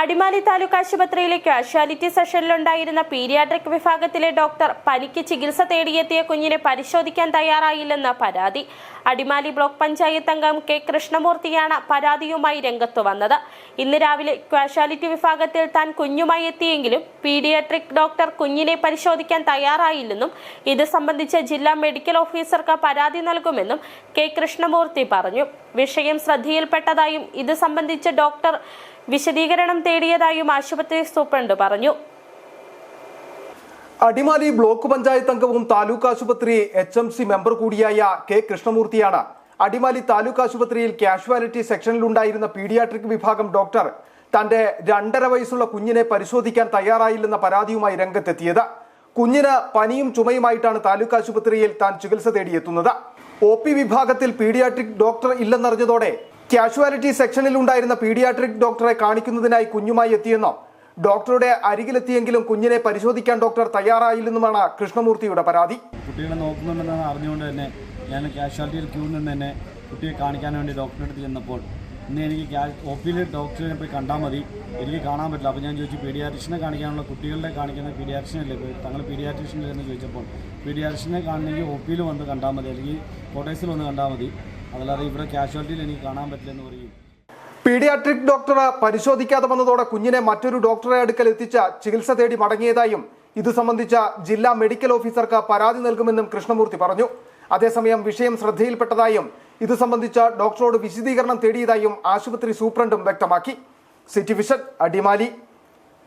അടിമാലി താലൂക്ക് ആശുപത്രിയിലെ കാഷ്വാലിറ്റി സെഷനിലുണ്ടായിരുന്ന പീരിയാട്രിക് വിഭാഗത്തിലെ ഡോക്ടർ പനിക്ക് ചികിത്സ തേടിയെത്തിയ കുഞ്ഞിനെ പരിശോധിക്കാൻ തയ്യാറായില്ലെന്ന പരാതി. അടിമാലി ബ്ലോക്ക് പഞ്ചായത്ത് അംഗം കെ കൃഷ്ണമൂർത്തിയാണ് പരാതിയുമായി രംഗത്തു വന്നത്. ഇന്ന് രാവിലെ കാഷ്വാലിറ്റി വിഭാഗത്തിൽ താൻ കുഞ്ഞുമായി എത്തിയെങ്കിലും പീഡിയാട്രിക് ഡോക്ടർ കുഞ്ഞിനെ പരിശോധിക്കാൻ തയ്യാറായില്ലെന്നും ഇത് സംബന്ധിച്ച് ജില്ലാ മെഡിക്കൽ ഓഫീസർക്ക് പരാതി നൽകുമെന്നും കെ കൃഷ്ണമൂർത്തി പറഞ്ഞു. വിഷയം ശ്രദ്ധയിൽപ്പെട്ടതായും ഇത് സംബന്ധിച്ച് ഡോക്ടർ വിശദീകരണം തേടിയതായും ആശുപത്രി സൂപ്രണ്ട് പറഞ്ഞു. അടിമാലി ബ്ലോക്ക് പഞ്ചായത്ത് അംഗവും താലൂക്ക് ആശുപത്രി എച്ച് എം സി മെമ്പർ കൂടിയായ കെ കൃഷ്ണമൂർത്തിയാണ്. അടിമാലി താലൂക്ക് ആശുപത്രിയിൽ കാഷ്വാലിറ്റി സെക്ഷനിലുണ്ടായിരുന്ന പീഡിയാട്രിക് വിഭാഗം ഡോക്ടർ തന്റെ രണ്ടര വയസ്സുള്ള കുഞ്ഞിനെ പരിശോധിക്കാൻ തയ്യാറായില്ലെന്ന പരാതിയുമായി രംഗത്തെത്തിയത്. കുഞ്ഞിന് പനിയും ചുമയുമായിട്ടാണ് താലൂക്ക് ആശുപത്രിയിൽ താൻ ചികിത്സ തേടിയെത്തുന്നത്. ഒ പി വിഭാഗത്തിൽ പീഡിയാട്രിക് ഡോക്ടർ ഇല്ലെന്നറിഞ്ഞതോടെ കാഷ്വാലിറ്റി സെക്ഷനിൽ ഉണ്ടായിരുന്ന പീഡിയാട്രിക് ഡോക്ടറെ കാണിക്കുന്നതിനായി കുഞ്ഞുമായി എത്തിയെന്നും ഡോക്ടറുടെ അരികിലെത്തിയെങ്കിലും കുഞ്ഞിനെ പരിശോധിക്കാൻ ഡോക്ടർ തയ്യാറായില്ലെന്നുമാണ് കൃഷ്ണമൂർത്തിയുടെ പരാതി. കുട്ടികളെ നോക്കുന്നുണ്ടെന്ന് അറിഞ്ഞുകൊണ്ട് തന്നെ ഞാൻ കാഷ്വാലിറ്റിയിൽ ക്യൂ നിന്ന് തന്നെ കുട്ടിയെ കാണിക്കാൻ വേണ്ടി ഡോക്ടറെ അടുത്ത് ചെന്നപ്പോൾ ഇന്ന് എനിക്ക് ഒ പിയിൽ ഡോക്ടറെ പോയി കണ്ടാൽ മതി. എനിക്ക് കാണാൻ പറ്റില്ല. അപ്പോൾ ഞാൻ ചോദിച്ചു പീഡിയാട്രിഷനെ കാണിക്കാനുള്ള കുട്ടികളുടെ കാണിക്കുന്ന പീഡിയാട്രിഷനല്ലേ തങ്ങൾ പീഡിയാട്രിഷനിൽ എന്ന് ചോദിച്ചപ്പോൾ പീഡിയാട്രിഷനെ കാണണമെങ്കിൽ ഒ പിയിൽ വന്ന് കണ്ടാൽ മതി. അല്ലെങ്കിൽ കോട്ടേഴ്സിൽ വന്ന് കണ്ടാൽ മതി. അതല്ലാതെ ഇവിടെ കാഷ്വാലിറ്റിയിൽ എനിക്ക് കാണാൻ പറ്റില്ലെന്ന് പറയും. പീഡിയാട്രിക് ഡോക്ടർ പരിശോധിക്കാതെ വന്നതോടെ കുഞ്ഞിനെ മറ്റൊരു ഡോക്ടറെ അടുക്കൽ എത്തിച്ച ചികിത്സ തേടി മടങ്ങിയതായും ഇത് സംബന്ധിച്ച ജില്ലാ മെഡിക്കൽ ഓഫീസർക്ക് പരാതി നൽകുമെന്നും കൃഷ്ണമൂർത്തി പറഞ്ഞു. അതേസമയം വിഷയം ശ്രദ്ധയിൽപ്പെട്ടതായും ഇത് സംബന്ധിച്ച ഡോക്ടറോട് വിശദീകരണം തേടിയതായും ആശുപത്രി സൂപ്രണ്ടും വ്യക്തമാക്കി. City Vision Adimali.